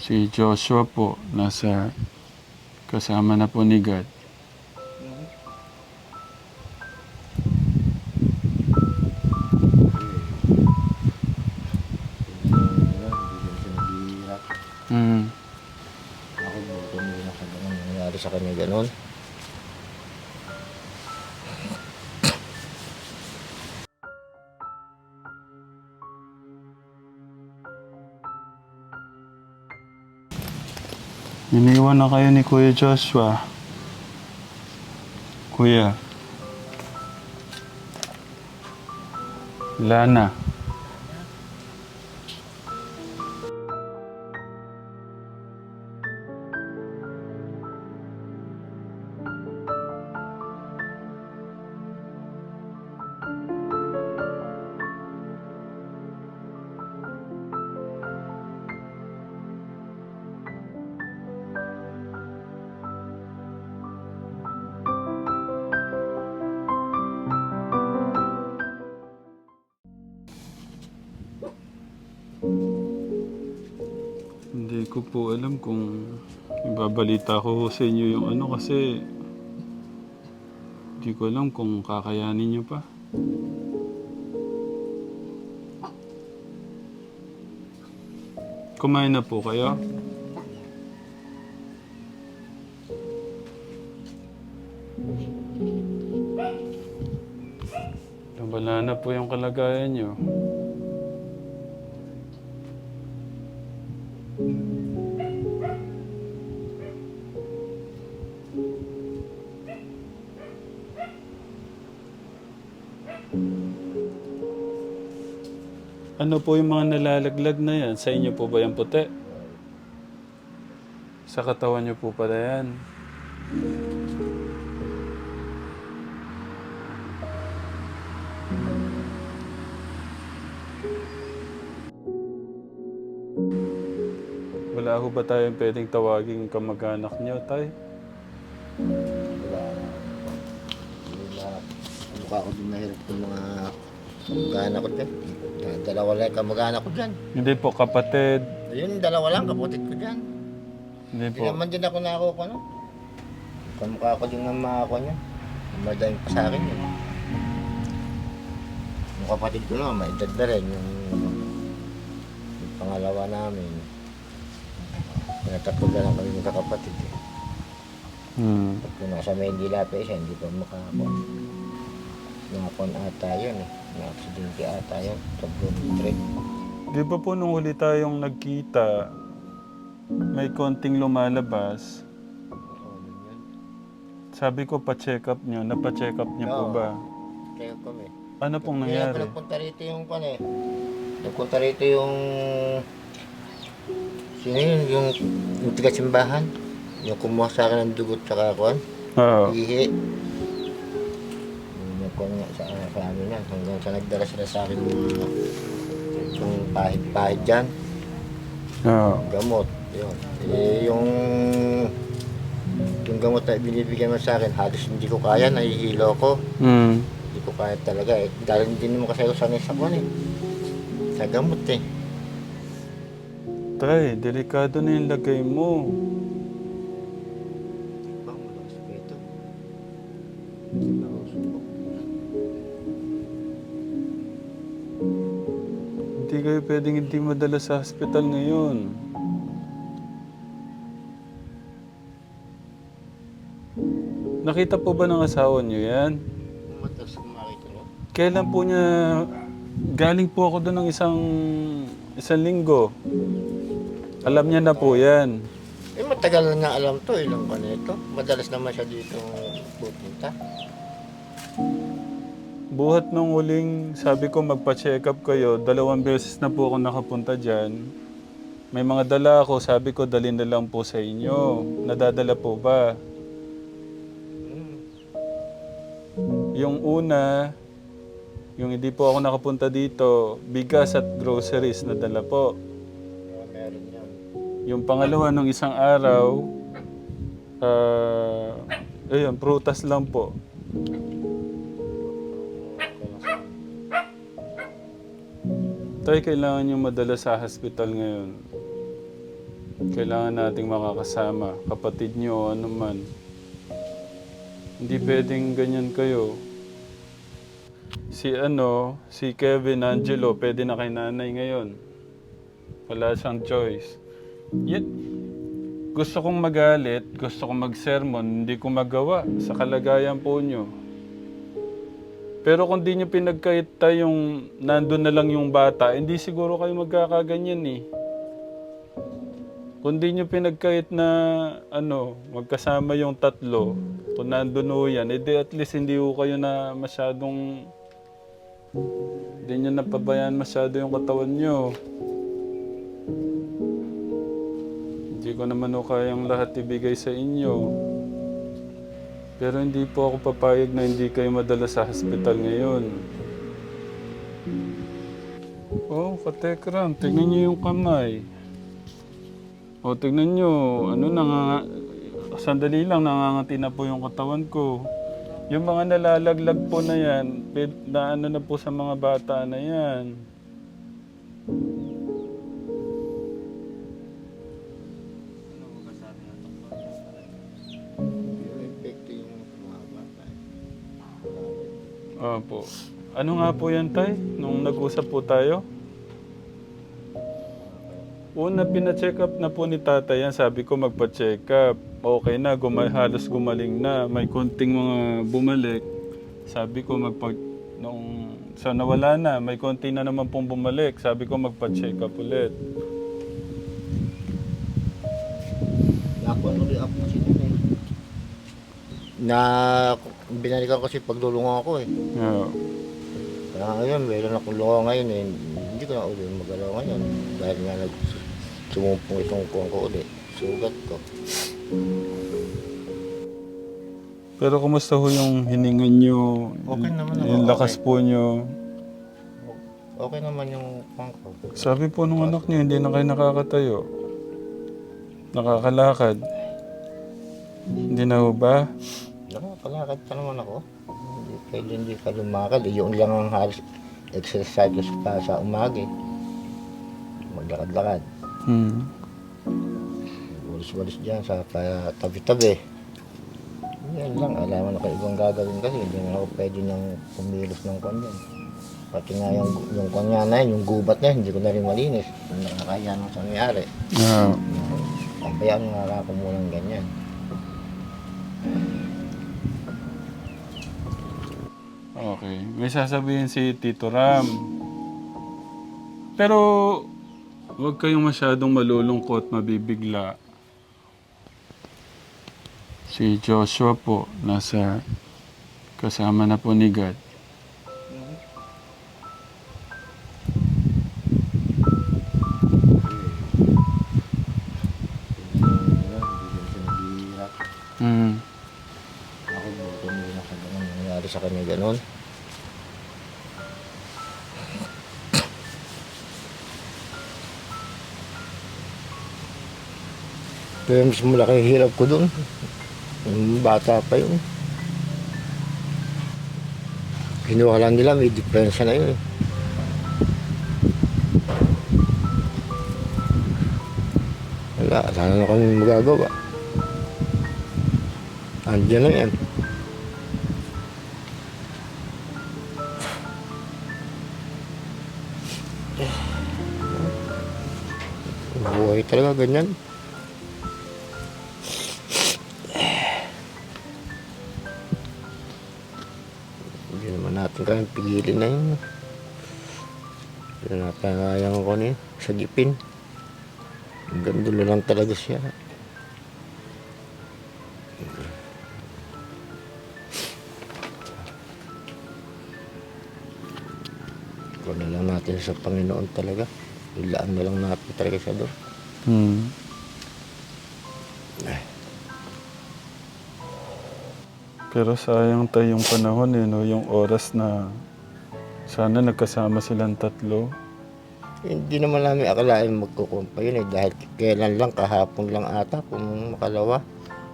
Si Joshua po, nasa kasama na po ni God. Na kayo ni Kuya Joshua. Kuya. Lana. Ko po alam kung ibabalita ko sa inyo yung ano kasi hindi ko alam kung kakayanin nyo pa. Kumain na po kayo? Wala na po yung kalagayan nyo. Ano po yung mga nalalaglag na yan? Sa inyo po ba yung puti? Sa katawan niyo po pala yan. Ho ba tayong pwedeng tawaging kamag-anak niyo, tay? Wala. Hindi na. Mukha ko din nahirap ng mga kamag-anak ko dyan. Dalawa lang kamag-anak ko dyan. Hindi po, kapatid. Ayun, dalawa lang, kapatid ko dyan. Hindi Hindi po. naman din ako nakakuha, no? Kamukha ko din ng mga ako niya. Madaling pa sa akin yun. Yung kapatid ko naman, may edad na rin. Yung, yung pangalawa namin. Pinatatlo na lang kami magkakapatid eh. Hmm. Kung nasa Maynila pa siya, hindi pa makakapon. Nakapon ata yun eh. Na-accidente ata yun. Sa Blooming Tree. Di ba po nung huli tayong nagkita, may konting lumalabas. Sabi ko pa-check up nyo. Napa-check up nyo po Oo. ba? Kaya kami. Ano pong Kaya nangyari? nagpunta rito yung pan eh. Nagpunta rito yung... Sino yun? Yung, yung tiga-simbahan. Yung kumuha sa akin ng dugot sa kakuan. Oo. Ihi. Yung nagkuhan nga sa, sa amin yan. Hanggang sa nagdala sila sa akin yung yung pahit-pahit dyan. Oo. Gamot. Yun. Eh, yung yung gamot na binibigyan mo sa akin, halos hindi ko kaya, nahihilo ko. Hmm. Hindi ko kaya talaga eh. Dahil hindi naman kasi ako sanay sa kwan eh. Sa gamot eh. Tay, delikado na yung lagay mo. Bang, malakas pa ito. Hindi kayo pwedeng hindi madala sa hospital ngayon. Nakita po ba ng asawa niyo yan? Mataas kung makita mo. Kailan po niya... Galing po ako doon ng isang... Isang linggo. Alam niya na po yan. Eh matagal na nga alam to, ilang pa nito. Madalas naman siya dito pupunta. Buhat nung huling sabi ko magpa-check up kayo, dalawang beses na po ako nakapunta dyan. May mga dala ako, sabi ko dalhin na lang po sa inyo. Nadadala po ba? Yung una, yung hindi po ako nakapunta dito, bigas at groceries na dala po. Yung pangalawa, nung isang araw, ah, ayun, prutas lang po. Tay, kailangan yung madala sa hospital ngayon. Kailangan nating makakasama. Kapatid nyo o ano man. Hindi pwedeng ganyan kayo. Si ano, si Kevin Angelo, pwede na kay nanay ngayon. Wala siyang choice. Yet, gusto kong magalit, gusto kong mag-sermon, hindi ko magawa sa kalagayan po nyo. Pero kung di nyo pinagkaita yung nandun na lang yung bata, hindi siguro kayo magkakaganyan eh. Kung di nyo pinagkait na ano, magkasama yung tatlo, kung nandun ho yan, edi at least hindi ho kayo na masyadong hindi nyo napabayaan masyado yung katawan nyo. Ko naman ho kayang lahat ibigay sa inyo. Pero hindi po ako papayag na hindi kayo madala sa hospital ngayon. Oh, katekram, tignan niyo yung kamay. O, tignan niyo, ano, nanganga... Sandali lang, nangangati na po yung katawan ko. Yung mga nalalaglag po na yan, na ano na po sa mga bata na yan. Opo. Ano nga po yan, Tay? Nung nag-usap po tayo? Una, pina-check up na po ni tatay yan. Sabi ko magpa-check up. Okay na, guma halos gumaling na. May konting mga bumalik. Sabi ko magpa... Nung sa nawala na, may konti na naman pong bumalik. Sabi ko magpa-check up ulit. Nakuha rin ako kasi. Na binalikan ko kasi paglulungan ako eh. Yeah. Kaya ngayon, meron akong lunga ngayon eh. Hindi ko na uli magalaw ngayon. Dahil nga nag sumumpong itong kuwan ko uli. Sugat ko. Pero kumusta ho yung hininga nyo? Okay naman ako, Yung lakas okay. po nyo. Okay naman yung kuwan ko. Sabi po nung anak niyo, hindi na kayo nakakatayo. Nakakalakad. Hindi na ho ba? Nakakalakad pa naman ako. Hindi pwede hindi ka lumakad. Eh, Yun lang ang halos exercise pa sa umaga. eh. Maglakad-lakad. Hmm. Walis-walis dyan sa tabi-tabi. Yan lang, alaman ako ibang gagawin kasi hindi na ako pwede nang pumilos ng kanya. Pati nga yung, yung kanya na yun, yung gubat na yun, hindi ko na rin malinis. Nakakaya nung sa nangyari. Yeah. Pabayaan nga ako munang ganyan. Okay. May sasabihin si Tito Ram. Pero huwag kayong masyadong malulungkot, mabibigla. Si Joshua po, nasa kasama na po ni God. Hmm. Ako, tumulong na sa ganun. Nangyari sa kanya ganun. Kaya mas malaki hirap ko doon. Bata pa yun. Kinuha lang nila, may diferensya na yun. Wala, wala na kami magagawa. Andiyan lang yan. Buhay talaga ganyan. Naman natin kaya pigilin na yun. Hindi na kayang ko niya sa gipin. Hanggang dulo lang talaga siya. Kung na lang natin sa Panginoon talaga. Ilaan na lang natin talaga siya doon. Hmm. Pero sayang tayo yung panahon eh, no? yung oras na sana nagkasama silang tatlo. Hindi naman namin akalain magkukumpa yun eh. Dahil kailan lang, kahapon lang ata, kung makalawa.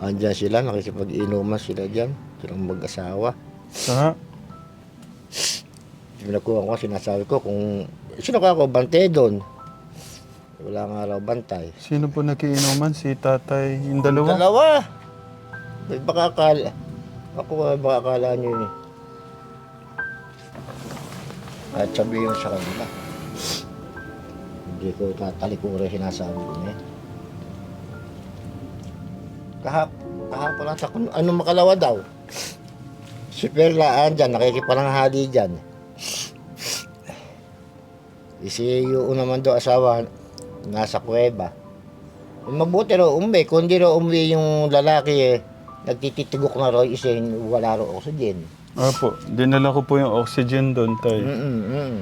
Andyan sila, nakikipag-inuman sila dyan. Silang mag-asawa. Ha? Pinakuha ko, sinasabi ko kung sino ka ako, bante doon. Wala nga raw bantay. Sino po nakiinuman? Si tatay, yung dalawa? Dalawa! May baka akala. Ako ay baka akala nyo yun eh. At sabi yun sa kanila. Hindi ko tatalikurin sinasabi ko na eh. Kahap, kahapon lang sa ano makalawa daw. Si Perla andyan, nakikipalanghali dyan. Isi yung naman do asawa, nasa kuweba. Mabuti raw umuwi, kung di raw umuwi yung lalaki eh, nagtititigok na raw isa wala raw oxygen. Apo, dinala ko po yung oxygen doon, tay. Mm mm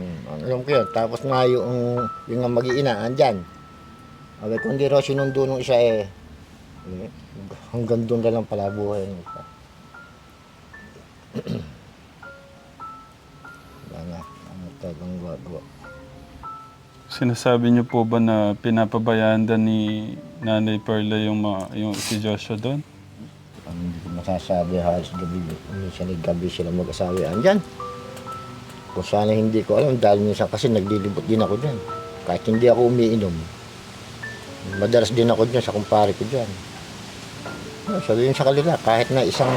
Alam ko yun. Tapos nga yung, yung nga mag-iina, andyan. Okay, kung di raw sinundo nung isa eh, eh, hanggang doon na lang pala buhay ng isa. Wala na. Ano talagang gagawa. Sinasabi niyo po ba na pinapabayaan din ni Nanay Perla yung, mga, yung si Joshua doon? Ang hindi ko masasabi halos gabi. Minsan ay gabi sila mag-asawi. Andyan. Kung sana hindi ko alam dahil minsan kasi naglilibot din ako dyan. Kahit hindi ako umiinom. Madalas din ako dyan sa kumpare ko dyan. Ah, Sabihin sa kanila, kahit na isang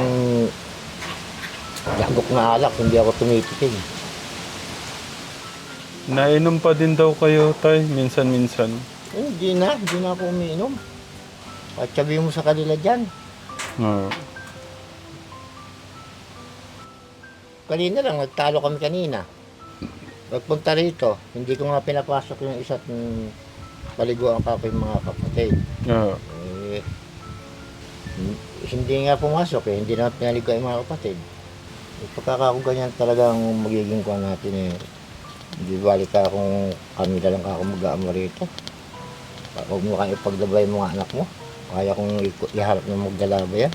lagok na alak, hindi ako tumitikim. Nainom pa din daw kayo, tay, minsan-minsan. Eh, hindi na, hindi na ako umiinom. At sabihin mo sa kanila dyan, Oo. Kanina lang, nagtalo kami kanina. Nagpunta rito, hindi ko nga pinapasok yung isa't mm, paliguan ka ko yung mga kapatid. Oo. Eh, hin- hindi nga pumasok eh, hindi na pinaligo yung mga kapatid. Eh, pagkaka kung ganyan talagang magiging kuha natin eh, hindi balik ka kung kami na lang ako mag-aama rito. Huwag mo kang ipaglabay mga anak mo. Kaya kong iharap na magdalaba yan.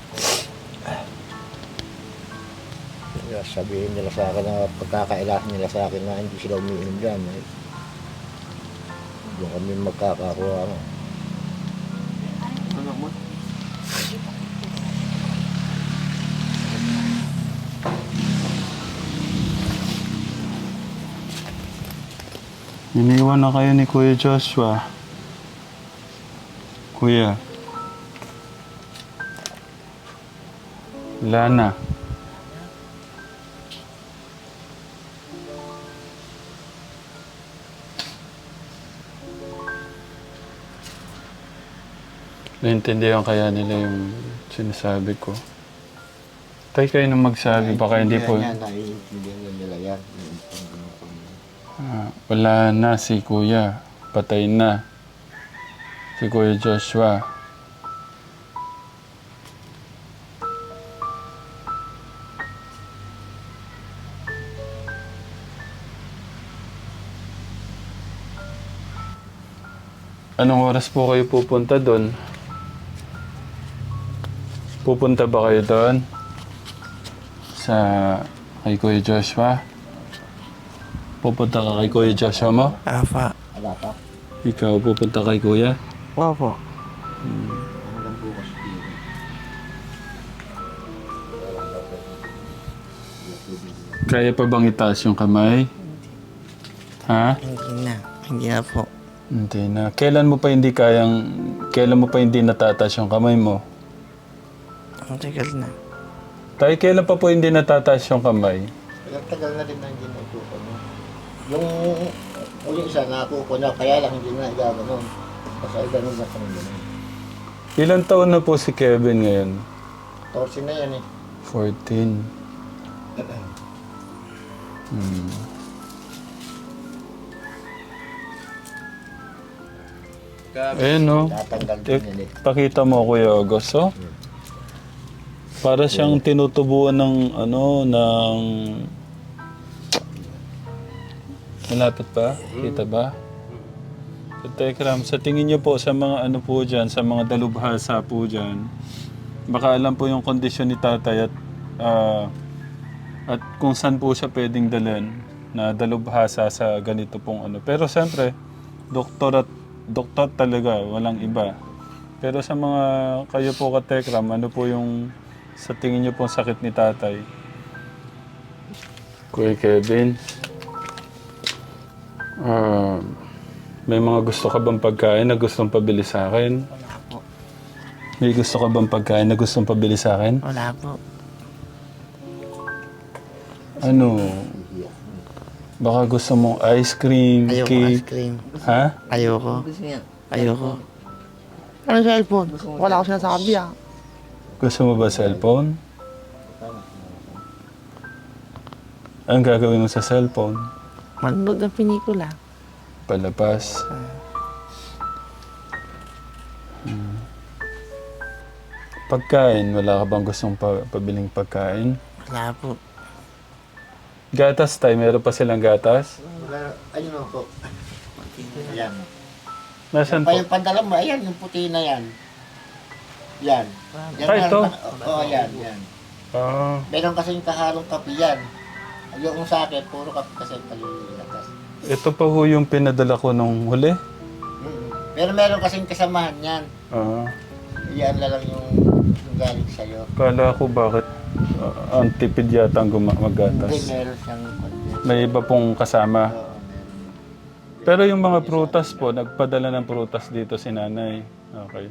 Kaya sabihin nila sa akin na pagkakailangan nila sa akin na hindi sila umiinom dyan. Eh. Doon kami magkakakuha. Ano. Iniwan na kayo ni Kuya Joshua. Kuya. Wala na. Naintindihan kaya nila yung sinasabi ko. Tay kayo nang magsabi, baka hindi po... Naiintindihan na nila yan. Ah, wala na si Kuya. Patay na. Si Kuya Joshua. Anong oras po kayo pupunta doon? Pupunta ba kayo doon? Sa kay Kuya Joshua? Pupunta ka kay Kuya Joshua mo? Pa. Ikaw pupunta kay Kuya? Opo. Dito. Kaya pa bang itaas yung kamay? Ha? Hindi na. Hindi na po. Hindi na. Kailan mo pa hindi kayang... Kailan mo pa hindi natataas yung kamay mo? Ang tagal na. Tayo, kailan pa po hindi natataas yung kamay? Tagal-tagal na rin na hindi na ituko no? Yung uling isa nakuko na, kaya lang hindi na gano'n. Kasi ay ganun na kami ganun. Ilan taon na po si Kevin ngayon? Torsi na yan eh. 14. Hmm. Ayan no. Tatanggal din Eh, yan eh. Pakita mo Kuya August, oh. Para siyang tinutubuan ng ano, ng... Malapit ba? Kita ba? So, Tekram, sa tingin niyo po sa mga ano po dyan, sa mga dalubhasa po dyan, baka alam po yung kondisyon ni tatay at ah, at kung saan po siya pwedeng dalhin na dalubhasa sa ganito pong ano. Pero siyempre, doktor at doktor talaga, walang iba. Pero sa mga kayo po katekram, ano po yung sa tingin niyo pong sakit ni tatay? Kuya Kevin, ah, May mga gusto ka bang pagkain na gustong pabili sa akin? Wala po. May gusto ka bang pagkain na gustong pabili sa akin? Wala po. Ano? Baka gusto mong ice cream, Ayoko cake. ice cream. Ha? Ayoko. Ayoko. Ano cellphone? Wala ko sinasabi ah. Gusto mo ba cellphone? Ang gagawin mo sa cellphone? Manood ng pelikula. Palabas. Hmm. Pagkain, wala ka bang gustong pa pabiling pagkain? Wala po. Gatas tayo, meron pa silang gatas? Wala, ayun o po. Ayan. Nasaan Pa po? yung pandala mo, ayan, yung puti na yan. Yan. yan Ah, ito? meron Oo, yan, yan. Ah, Meron kasing kaharong kape yan. Yung sa akin, puro kape kasi palilatas. ito pa ho yung pinadala ko nung huli. Mm. Pero meron kasing kasamahan yan. Ah, Yan na lang yung, yung galing sa'yo. kala ko bakit ah, ang tipid yata ang Hindi, meron siyang content. May iba pong kasama. Oo, meron. Pero yung mga prutas po, nagpadala ng prutas dito si nanay. Okay.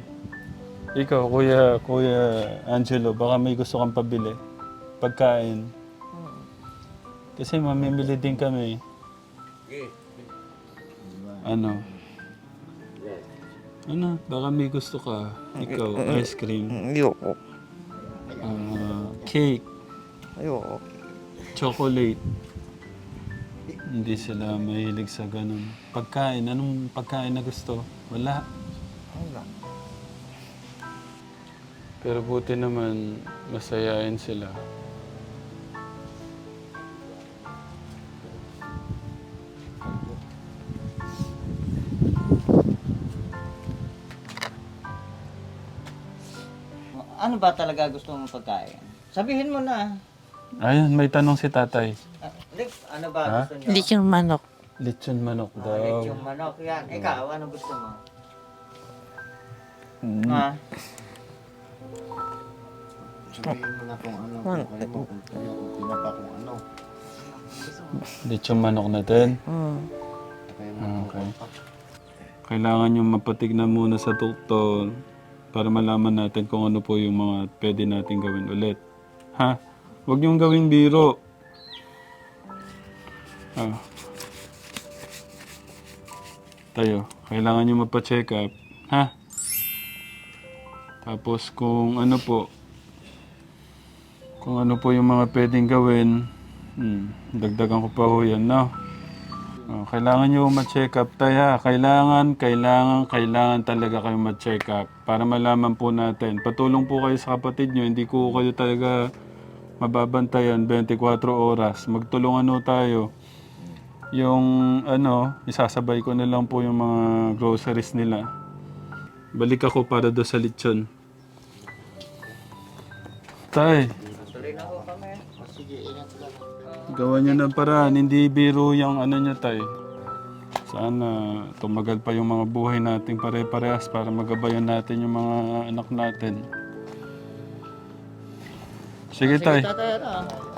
Ikaw, kuya, kuya Angelo, baka may gusto kang pabili. Pagkain. Kasi mamimili din kami. Ano? Ano? Baka may gusto ka. Ikaw, ice cream. Ayoko. ah, cake. Ayoko. Chocolate. Hindi sila mahilig sa ganun. Pagkain, anong pagkain na gusto? Wala. Wala. Pero buti naman, masayain sila. Ano ba talaga gusto mong pagkain? Sabihin mo na. Ayun, may tanong si tatay. Ah, ano ba Ha? gusto niyo? Yung manok. Lechon manok Ah, daw. lechong manok yan. Ikaw, ano gusto mo? Mm. Ha? Sabihin mo na kung ano, kung ano mo, kung ano, kung pinapa kung ano. Lechon manok natin. Hmm. Kaya mo Ah, Okay. Kailangan yung mapatignan muna sa doktor para malaman natin kung ano po yung mga pwede natin gawin ulit. Ha? Huwag niyong gawing biro. Ah. Tayo, kailangan niyo mapacheck up. Ha? Tapos kung ano po, kung ano po yung mga pwedeng gawin, hmm, dagdagan ko pa ho yan, no? Oh, kailangan nyo ma-check up tayo. Kailangan, kailangan, kailangan talaga kayo ma-check up para malaman po natin. Patulong po kayo sa kapatid nyo. Hindi ko kayo talaga mababantayan 24 oras. Magtulungan tayo. Yung ano, isasabay ko na lang po yung mga groceries nila. Balik ako para do sa lechon. Tay. Gawa niya ng paraan, hindi biro yung ano niya tay. Sana tumagal pa yung mga buhay nating pare-parehas para magabayan natin yung mga anak natin. Sige tay. Tatay, ano?